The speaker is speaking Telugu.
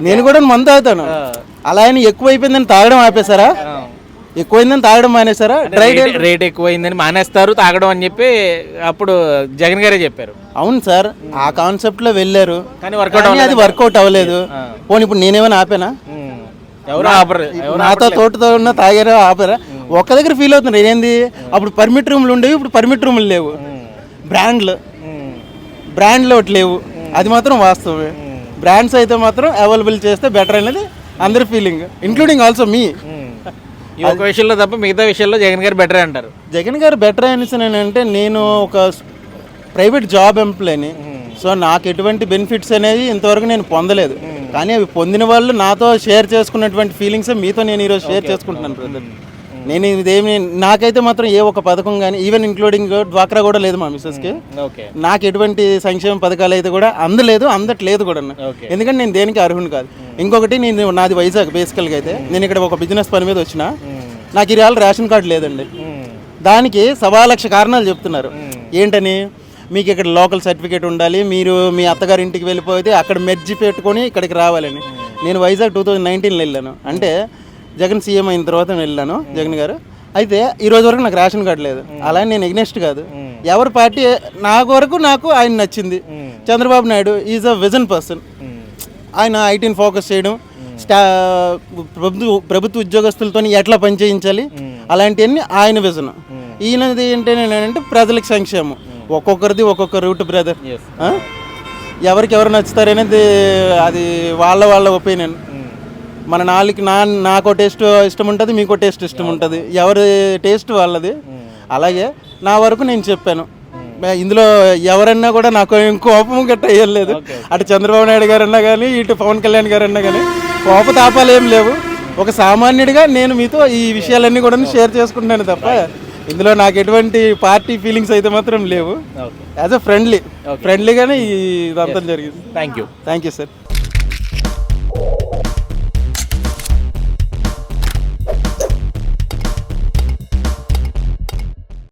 నేను కూడా మందు తాగుతాను. అలా అని ఎక్కువ అయిపోయిందని తాగడం ఆపేశారా? ఎక్కువైందని తాగడం మానేశారా? డ్రై రేట్- ఎక్కువైందని మానేస్తారు తాగడం అని చెప్పి అప్పుడు జగన్ గారే చెప్పారు. అవును సార్ ఆ కాన్సెప్ట్లో వెళ్ళారు. కానీ వర్కౌట్ అది వర్కౌట్ అవ్వలేదు. పోనీ ఇప్పుడు నేనేమైనా ఆపేనా? ఎవరు ఆపరు నాతో తోటతో ఉన్న తాగారా ఆపారా? ఒక్క దగ్గర ఫీల్ అవుతున్నారు ఏంది అప్పుడు పర్మిట్ రూమ్లు ఉండేవి ఇప్పుడు పర్మిట్ రూమ్లు లేవు. బ్రాండ్లు బ్రాండ్లు ఒకటి లేవు. అది మాత్రం వాస్తవమే. బ్రాండ్స్ అయితే మాత్రం అవైలబుల్ చేస్తే బెటర్ అనేది అందరి ఫీలింగ్ ఇంక్లూడింగ్ ఆల్సో మీ ఈ ఒక విషయంలో తప్ప మిగతా విషయాల్లో జగన్ గారు బెటర్ అంటారు. జగన్ గారు బెటర్ అనేసి అంటే నేను ఒక ప్రైవేట్ జాబ్ ఎంప్లాయీని సో నాకు ఎటువంటి బెనిఫిట్స్ అనేది ఇంతవరకు నేను పొందలేదు. కానీ అవి పొందిన వాళ్ళు నాతో షేర్ చేసుకున్నటువంటి ఫీలింగ్స్ మీతో నేను ఈరోజు షేర్ చేసుకుంటున్నాను బ్రదర్ నేను ఇదేమి నాకైతే మాత్రం ఏ ఒక పథకం కానీ ఈవెన్ ఇంక్లూడింగ్ డ్వాక్రా కూడా లేదు మా మిస్సెస్కి. ఓకే. నాకు ఎటువంటి సంక్షేమ పథకాలు అయితే కూడా అందలేదు అందట్లేదు కూడా. ఎందుకంటే నేను దేనికి అర్హుని కాదు. ఇంకొకటి నేను నాది వైజాగ్ బేసికల్గా అయితే. నేను ఇక్కడ ఒక బిజినెస్ పని మీద వచ్చిన. నాకు రియల్ రేషన్ కార్డు లేదండి. దానికి సవా లక్ష కారణాలు చెప్తున్నారు. ఏంటని? మీకు ఇక్కడ లోకల్ సర్టిఫికేట్ ఉండాలి. మీరు మీ అత్తగారి ఇంటికి వెళ్ళిపోతే అక్కడ మెర్జి పెట్టుకొని ఇక్కడికి రావాలని. నేను వైజాగ్ టూ థౌజండ్ నైన్టీన్లో వెళ్ళాను. అంటే జగన్ సీఎం అయిన తర్వాత నేను వెళ్ళాను జగన్ గారు. అయితే ఈ రోజు వరకు నాకు రేషన్ కార్డు లేదు. అలా నేను ఎగ్నెస్ట్ కాదు. ఎవరి పార్టీ నాకు వరకు నాకు ఆయన నచ్చింది. Chandrababu Naidu is a vision person. ఆయన ఐటీని ఫోకస్ చేయడం స్టా ప్రభుత్వ ప్రభుత్వ ఉద్యోగస్తులతో ఎట్లా పనిచేయించాలి అలాంటివన్నీ ఆయన విజన్. ఈయనది ఏంటంటే ప్రజలకు సంక్షేమం. ఒక్కొక్కరిది ఒక్కొక్క రూట్ బ్రదర్. ఎవరికి ఎవరు నచ్చుతారనేది అది వాళ్ళ వాళ్ళ ఒపీనియన్. మన నాలుగు నా నాకో టేస్ట్ ఇష్టం ఉంటుంది మీకో టేస్ట్ ఇష్టం ఉంటుంది. ఎవరి టేస్ట్ వాళ్ళది. అలాగే నా వరకు నేను చెప్పాను. ఇందులో ఎవరన్నా కూడా నాకు ఏం కోపం గట్ట వేయలేదు అటు చంద్రబాబు నాయుడు గారు అన్నా కానీ ఇటు పవన్ కళ్యాణ్ గారు అన్నా కానీ కోప తాపాలు ఏం లేవు. ఒక సామాన్యుడిగా నేను మీతో ఈ విషయాలన్నీ కూడా షేర్ చేసుకుంటున్నాను తప్ప ఇందులో నాకు ఎటువంటి పార్టీ ఫీలింగ్స్ అయితే మాత్రం లేవు. As a friendly. ఫ్రెండ్లీగానే ఈ ఇదంతా జరిగింది. Thank you thank you sir